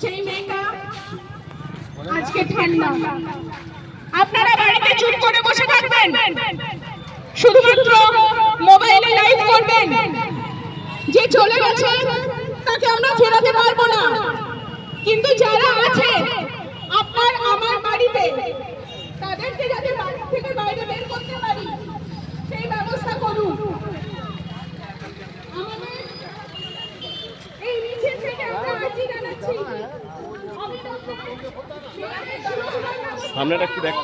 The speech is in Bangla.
সেই মেয়েটা আজকে ঠান্ডা। আপনারা বাড়িতে চুপ করে বসে থাকবেন। শুধুমাত্র মোবাইলে লাইভ করবেন। যে চলে গেছে, তাকে আমরা ফেরাতে পারব না। কিন্তু সামনেটা একটু দেখ।